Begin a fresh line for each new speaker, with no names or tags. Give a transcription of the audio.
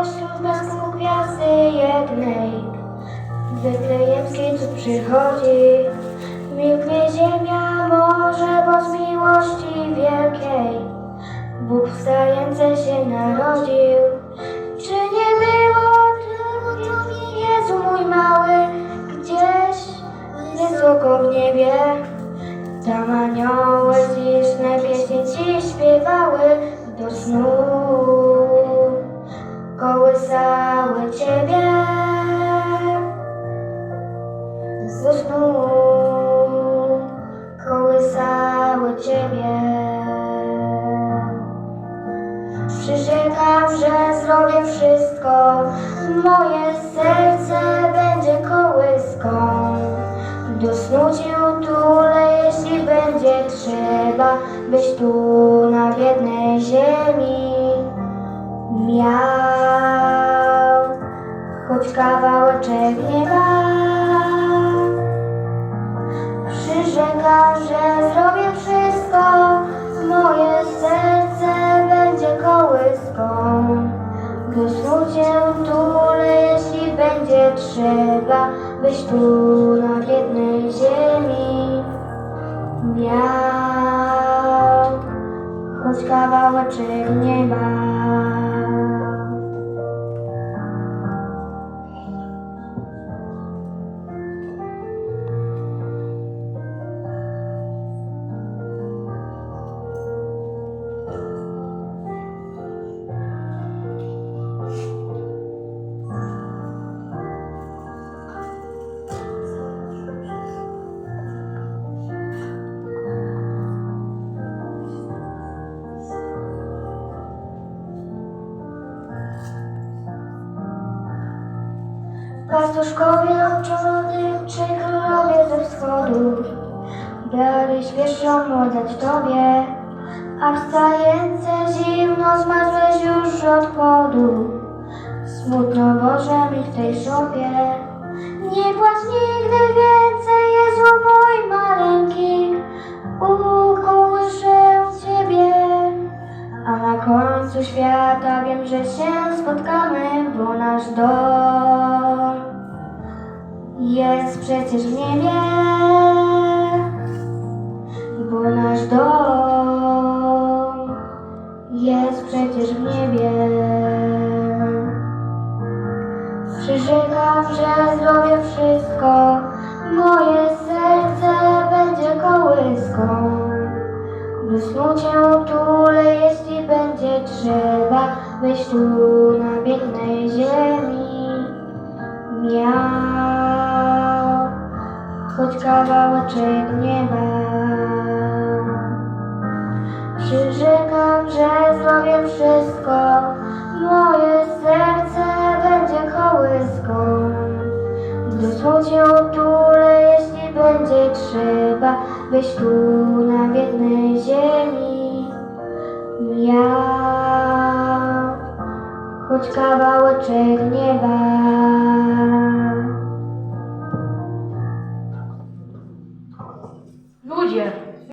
pośród blasku gwiazdy jednej. Wyklejemskiej tu przychodzi. Milknie ziemia może, bo z miłości wielkiej. Bóg wstający się narodził. Czy nie było tylko Jezu mój mały Gdzieś wysoko w niebie. Tam anioły Kołysały ciebie. Do snu Kołysały ciebie. Przyrzekam, że zrobię wszystko. Moje serce będzie kołyską. Do snu cię utulę, jeśli będzie trzeba Byś tu na biednej ziemi Miał choć kawałeczek nieba. Przyrzekam, że zrobię wszystko. Moje serce będzie kołyską. Do snu cię tulę, jeśli będzie trzeba Byś tu na biednej ziemi Miał. Choć kawałeczek nieba Pastuszkowie oczony, czy królowie ze wschodu? Dali świeżą młodość Tobie A wstające zimno zmarłeś już od podu. Smutno Boże mi w tej szopie. Nie płacz nigdy więcej, Jezu mój maleńki. Ukołyszę Ciebie a na końcu świata wiem, że się spotkamy, bo nasz dom jest przecież w niebie. Bo nasz dom jest przecież w niebie. Przyrzekam, że zrobię wszystko, moje serce będzie kołyską. By snu cię utulę, jeśli będzie trzeba, tu na biednej ziemi miał choć kawałeczek nieba. Przyrzekam, że zrobię wszystko, moje serce będzie kołyską. Snu cię utulę, jeśli będzie trzeba, byś tu na biednej ziemi miał choć kawałeczek nieba.